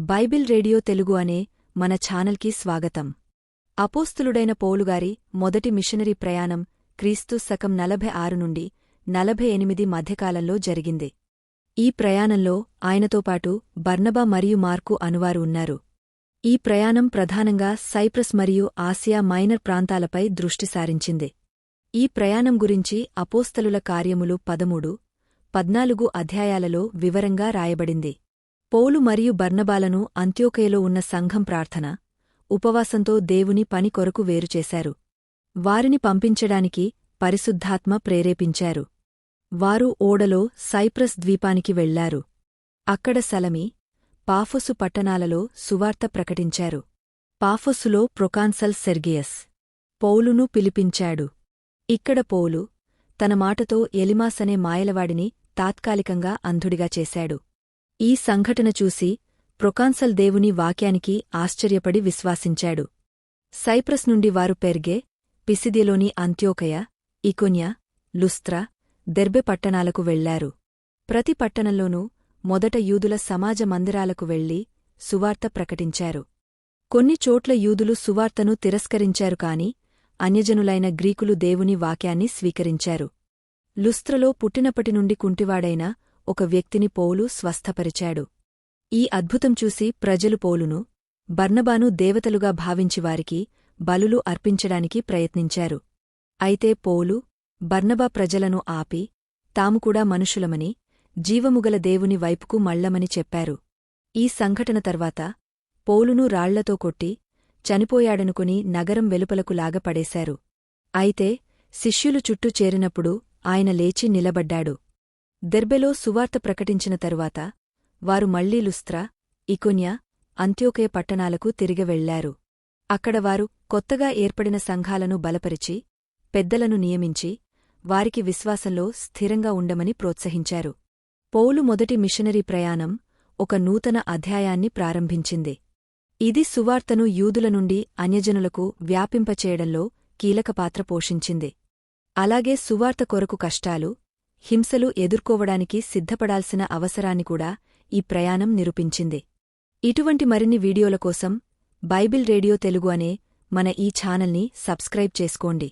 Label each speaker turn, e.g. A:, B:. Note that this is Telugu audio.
A: బైబిల్ రేడియో తెలుగు అనే మన ఛానల్కి స్వాగతం. అపోస్తులుడైన పోలుగారి మొదటి మిషనరీ ప్రయాణం క్రీస్తు శకం నలభై ఆరు నుండి నలభై ఎనిమిది మధ్యకాలంలో జరిగింది. ఈ ప్రయాణంలో ఆయనతో పాటు బర్నబా మరియు మార్కు అనువారు ఉన్నారు. ఈ ప్రయాణం ప్రధానంగా సైప్రస్ మరియు ఆసియా మైనర్ ప్రాంతాలపై దృష్టి సారించింది. ఈ ప్రయాణం గురించి అపోస్తలుల కార్యములు పదమూడు పద్నాలుగు అధ్యాయాలలో వివరంగా రాయబడింది. పౌలు మరియు బర్నబాలను అంత్యోకయలో ఉన్న సంఘం ప్రార్థన ఉపవాసంతో దేవుని పని కొరకు వేరుచేశారు వారిని పంపించడానికి పరిశుద్ధాత్మ ప్రేరేపించారు. వారు ఓడలో సైప్రస్ ద్వీపానికి వెళ్ళారు అక్కడ సలమి పాఫొసు పట్టణాలలో సువార్త ప్రకటించారు. పాఫొస్సులో ప్రొకాన్సల్ సెర్గియస్ పౌలును పిలిపించాడు. ఇక్కడ పౌలు తన మాటతో ఎలిమాసనే మాయలవాడిని తాత్కాలికంగా అంధుడిగా చేశాడు. ఈ సంఘటన చూసి ప్రొకాన్సల్ దేవుని వాక్యానికి ఆశ్చర్యపడి విశ్వాసించాడు. సైప్రస్ నుండి వారు పెర్గే పిసిదిలోని అంత్యోకయ ఇకొన్య లుస్త్రా దెర్బె పట్టణాలకు వెళ్ళారు ప్రతి పట్టణంలోనూ మొదట యూదుల సమాజ మందిరాలకు వెళ్ళి సువార్త ప్రకటించారు. కొన్ని చోట్ల యూదులు సువార్తను తిరస్కరించారు కాని అన్యజనులైన గ్రీకులు దేవుని వాక్యాన్ని స్వీకరించారు. లుస్త్రలో పుట్టినప్పటి నుండి కుంటివాడైన ఒక వ్యక్తిని పౌలు స్వస్థపరిచాడు. ఈ అద్భుతం చూసి ప్రజలు పౌలును బర్నబాను దేవతలుగా భావించి వారికి బలులు అర్పించడానికి ప్రయత్నించారు. అయితే పౌలు బర్నబా ప్రజలను ఆపి తాముకూడా మనుషులమని జీవముగల దేవుని వైపుకు మళ్ళమని చెప్పారు. ఈ సంఘటన తర్వాత పౌలును రాళ్ళతో కొట్టి చనిపోయాడనుకుని నగరం వెలుపలకు లాగపడేశారు. అయితే శిష్యులు చుట్టూ చేరినప్పుడు ఆయన లేచి నిలబడ్డాడు. దెర్బెలో సువార్త ప్రకటించిన తరువాత వారు మళ్ళీ లుస్త్రా ఇకొన్య అంత్యోకయ పట్టణాలకు తిరిగి వెళ్ళారు అక్కడ వారు కొత్తగా ఏర్పడిన సంఘాలను బలపరిచి పెద్దలను నియమించి వారికి విశ్వాసంలో స్థిరంగా ఉండమని ప్రోత్సహించారు. పౌలు మొదటి మిషనరీ ప్రయాణం ఒక నూతన అధ్యాయాన్ని ప్రారంభించింది. ఇది సువార్తను యూదుల నుండి అన్యజనులకు వ్యాపింపచేయడంలో కీలక పాత్ర పోషించింది. అలాగే సువార్త కొరకు కష్టాలు హింసలు ఎదుర్కోవడానికి సిద్ధపడాల్సిన అవసరాన్ని కూడా ఈ ప్రయాణం నిరూపించింది. ఇటువంటి మరిన్ని వీడియోల కోసం బైబిల్ రేడియో తెలుగు అనే మన ఈ ఛానల్ని సబ్స్క్రైబ్ చేసుకోండి.